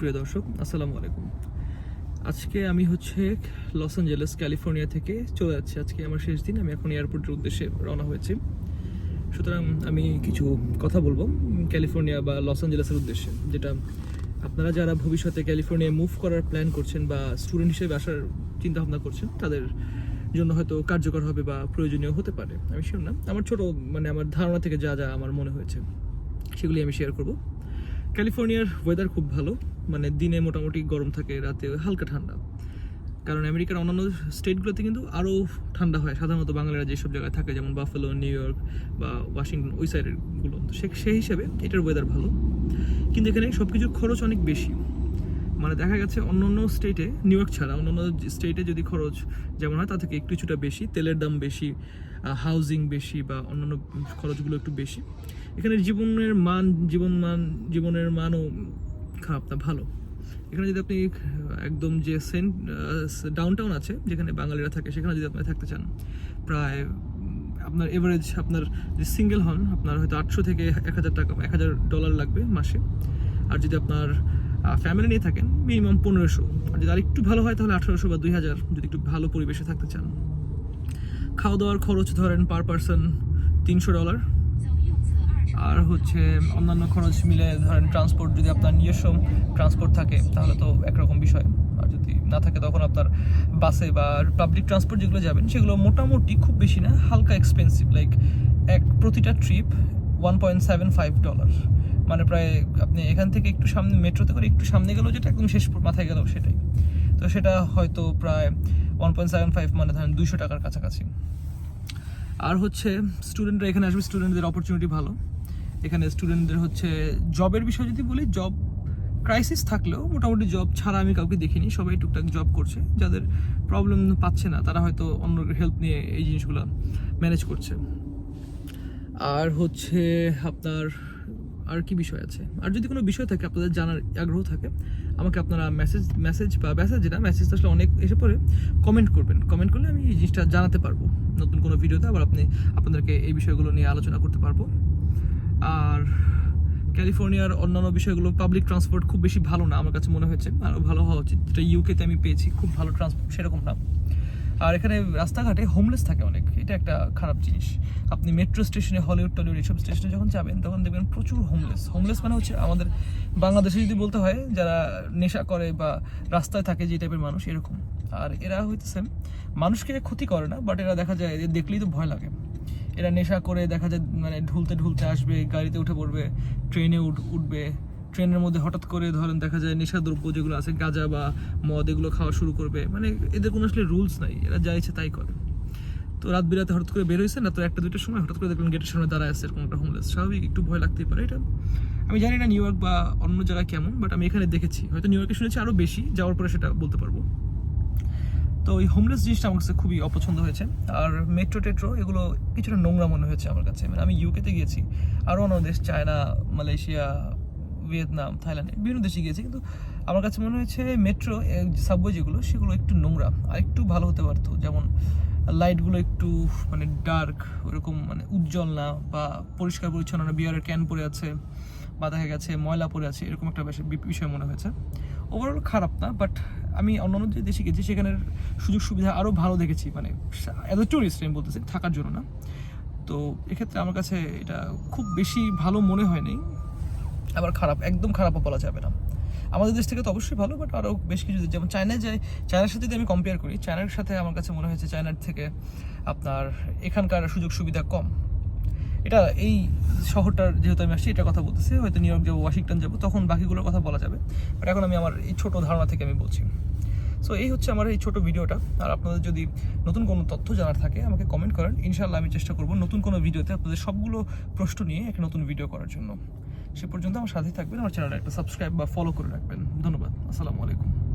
প্রিয় দর্শক, আসসালামু আলাইকুম। আজকে আমি হচ্ছে লস অ্যাঞ্জেলেস, ক্যালিফোর্নিয়া থেকে চলে যাচ্ছি। আজকে আমার শেষ দিন, আমি এখন এয়ারপোর্টের উদ্দেশ্যে রওনা হয়েছি। সুতরাং আমি কিছু কথা বলব ক্যালিফোর্নিয়া বা লস অ্যাঞ্জেলেসের উদ্দেশ্যে, যেটা আপনারা যারা ভবিষ্যতে ক্যালিফোর্নিয়া মুভ করার প্ল্যান করছেন বা স্টুডেন্ট হিসেবে আসার চিন্তা ভাবনা করছেন, তাদের জন্য হয়তো কার্যকর হবে বা প্রয়োজনীয় হতে পারে। আমি না। আমার ছোট মানে আমার ধারণা থেকে যা যা আমার মনে হয়েছে, সেগুলি আমি শেয়ার করব। ক্যালিফোর্নিয়ার ওয়েদার খুব ভালো। মানে দিনে মোটামুটি গরম থাকে, রাতে হালকা ঠান্ডা। কারণ আমেরিকার অন্যান্য স্টেটগুলোতে কিন্তু আরও ঠান্ডা হয়। সাধারণত বাঙালিরা যেসব জায়গায় থাকে, যেমন বাফেলো, নিউ ইয়র্ক বা ওয়াশিংটন, ওই সাইডেরগুলো তো সে, সেই হিসাবে এটার ওয়েদার ভালো। কিন্তু এখানে সব কিছুর খরচ অনেক বেশি। মানে দেখা গেছে অন্য অন্য স্টেটে নিউ ইয়র্ক ছাড়া অন্য অন্য স্টেটে যদি খরচ যেমন হয়, তা থেকে একটু কিছুটা বেশি, তেলের দাম বেশি হাউজিং বেশি বা অন্যান্য খরচগুলো একটু বেশি। এখানে জীবনের মান, জীবন মান, জীবনের মানও খারাপ না, ভালো। এখানে যদি আপনি একদম যে সেন্ট ডাউনটাউন আছে, যেখানে বাঙালিরা থাকে, সেখানে যদি আপনি থাকতে চান, প্রায় আপনার এভারেজ আপনার যে সিঙ্গেল হন, আপনার হয়তো আটশো থেকে এক হাজার টাকা, এক হাজার ডলার লাগবে মাসে। আর যদি আপনার ফ্যামিলি নিয়ে থাকেন মিনিমাম পনেরোশো। আর যদি আরেকটু ভালো হয়, তাহলে আঠারোশো বা দুই হাজার, যদি একটু ভালো পরিবেশে থাকতে চান। খাওয়া দাওয়ার খরচ ধরেন পার পারসন তিনশো ডলার আর হচ্ছে অন্যান্য খরচ মিলে ধরেন ট্রান্সপোর্ট যদি আপনার নিজস্ব ট্রান্সপোর্ট থাকে, তাহলে তো একরকম বিষয়। আর যদি না থাকে, তখন আপনার বাসে বা পাবলিক ট্রান্সপোর্ট যেগুলো যাবেন, সেগুলো মোটামুটি খুব বেশি না, হালকা এক্সপেন্সিভ লাইক এক প্রতিটা trip one point seven five dollar মানে প্রায় আপনি এখান থেকে একটু সামনে, মেট্রোতে করে একটু সামনে গেলেও যেটা একদম শেষ মাথায় গেলেও সেটাই। তো সেটা হয়তো প্রায় ওয়ান পয়েন্ট সেভেন ফাইভ মানে ধরেন দুশো টাকার কাছাকাছি। আর হচ্ছে স্টুডেন্টরা এখানে আসবে স্টুডেন্টদের অপরচুনিটি ভালো। এখানে স্টুডেন্টদের হচ্ছে জবের বিষয়ে যদি বলি জব ক্রাইসিস থাকলেও মোটামুটি জব ছাড়া আমি কাউকে দেখিনি। সবাই টুকটাক জব করছে। যাদের প্রবলেম পাচ্ছে না, তারা হয়তো অন্য হেল্প নিয়ে এই জিনিসগুলো ম্যানেজ করছে। আর হচ্ছে আপনার আর কি বিষয় আছে? আর যদি কোনো বিষয় থাকে, আপনাদের জানার আগ্রহ থাকে, আমাকে আপনারা মেসেজ মেসেজ বা মেসেজ যেটা মেসেজ আসলে অনেক এসে পরে কমেন্ট করবেন। কমেন্ট করলে আমি এই জিনিসটা জানাতে পারব। নতুন কোনো ভিডিওতে আবার আপনি, আপনাদেরকে এই বিষয়গুলো নিয়ে আলোচনা করতে পারব। আর ক্যালিফোর্নিয়ার অন্যান্য বিষয়গুলো পাবলিক ট্রান্সপোর্ট খুব বেশি ভালো না, আমার কাছে মনে হয়েছে। আরও ভালো হওয়া উচিত। যেটা ইউকেতে আমি পেয়েছি, খুব ভালো ট্রান্সপোর্ট সেরকম না। আর এখানে রাস্তাঘাটে হোমলেস থাকে অনেক। এটা একটা খারাপ জিনিস। আপনি মেট্রো স্টেশনে হলিউড টলিউড এইসব স্টেশনে যখন যাবেন, তখন দেখবেন প্রচুর হোমলেস হোমলেস মানে হচ্ছে আমাদের বাংলাদেশে যদি বলতে হয়, যারা নেশা করে বা রাস্তায় থাকে যে টাইপের মানুষ, এরকম। আর এরা হইতেছে, মানুষকে ক্ষতি করে না বাট এরা দেখা যায়, এদের দেখলেই তো ভয় লাগে। এরা নেশা করে, দেখা যায় মানে ঢুলতে ঢুলতে আসবে, গাড়িতে উঠে পড়বে ট্রেনে উঠ, উঠবে। ট্রেনের মধ্যে হঠাৎ করে ধরেন দেখা যায় নেশাদ্রব্য যেগুলো আছে, গাঁজা বা মদ, এগুলো খাওয়া শুরু করবে। মানে এদের কোনো আসলে রুলস নাই, এরা যা ইচ্ছে তাই করে। তো রাত বিরাতে হঠাৎ করে বের হয়েছে না, তো একটা দুইটার সময় হঠাৎ করে দেখলেন গেটের সামনে দাঁড়ায় আছে এরকম একটা হোমলেস স্বাভাবিক, একটু ভয় লাগতেই পারে এটা। আমি জানি না নিউ ইয়র্ক বা অন্য জায়গায় কেমন বাট আমি এখানে দেখেছি। হয়তো নিউ ইয়র্কে শুনেছি আরও বেশি, যাওয়ার পরে সেটা বলতে পারব। তো ওই হোমলেস জিনিসটা আমার কাছে খুবই অপছন্দ হয়েছে। আর মেট্রো টেট্রো এগুলো কিছুটা নোংরা মনে হয়েছে আমার কাছে। মানে আমি ইউকেতে গিয়েছি, আরও অন্য দেশ, চায়না, মালয়েশিয়া ভিয়েতনাম, থাইল্যান্ড বিভিন্ন দেশে গিয়েছি। কিন্তু আমার কাছে মনে হয়েছে মেট্রো সাবওয়ে যেগুলো, সেগুলো একটু নোংরা, আর একটু ভালো হতে পারতো। যেমন লাইটগুলো একটু মানে ডার্ক, ওরকম মানে উজ্জ্বল না, বা পরিষ্কার পরিচ্ছন্ন না, বিয়ারের ক্যান পরে আছে, বা দেখা গেছে ময়লা পড়ে আছে, এরকম একটা বিষয় মনে হয়েছে। ওভারঅল খারাপ না বাট আমি অন্যান্য যে দেশে গেছি সেখানের সুযোগ সুবিধা আরও ভালো দেখেছি মানে এজ এ টুরিস্ট আমি বলতেছি থাকার জন্য না। তো এক্ষেত্রে আমার কাছে এটা খুব বেশি ভালো মনে হয়নি। আবার খারাপ, একদম খারাপও বলা যাবে না। আমাদের দেশ থেকে তো অবশ্যই ভালো বাট আরও বেশ কিছু যেমন চায়নায় যাই চায়নার সাথে যদি আমি কম্পেয়ার করি চায়নার সাথে আমার কাছে মনে হয়েছে চায়নার থেকে আপনার এখানকার সুযোগ সুবিধা কম। এটা এই শহরটার যেহেতু আমি আসছি, এটা কথা বলতেছি, হয়তো নিউ ইয়র্ক যাব ওয়াশিংটন যাব, তখন বাকিগুলোর কথা বলা যাবে বাট এখন আমি আমার এই ছোট ধারণা থেকে আমি বলছি। সো এই হচ্ছে আমার এই ছোট ভিডিওটা, আর আপনাদের যদি নতুন কোনো তথ্য জানার থাকে, আমাকে কমেন্ট করেন। ইনশাল্লাহ আমি চেষ্টা করব নতুন কোনো ভিডিওতে আপনাদের সবগুলো প্রশ্ন নিয়ে একটা নতুন ভিডিও করার জন্য। সে পর্যন্ত আমার সাথেই থাকবেন, আমার চ্যানেলটা একটা সাবস্ক্রাইব বা ফলো করে রাখবেন। ধন্যবাদ, আসসালামু আলাইকুম।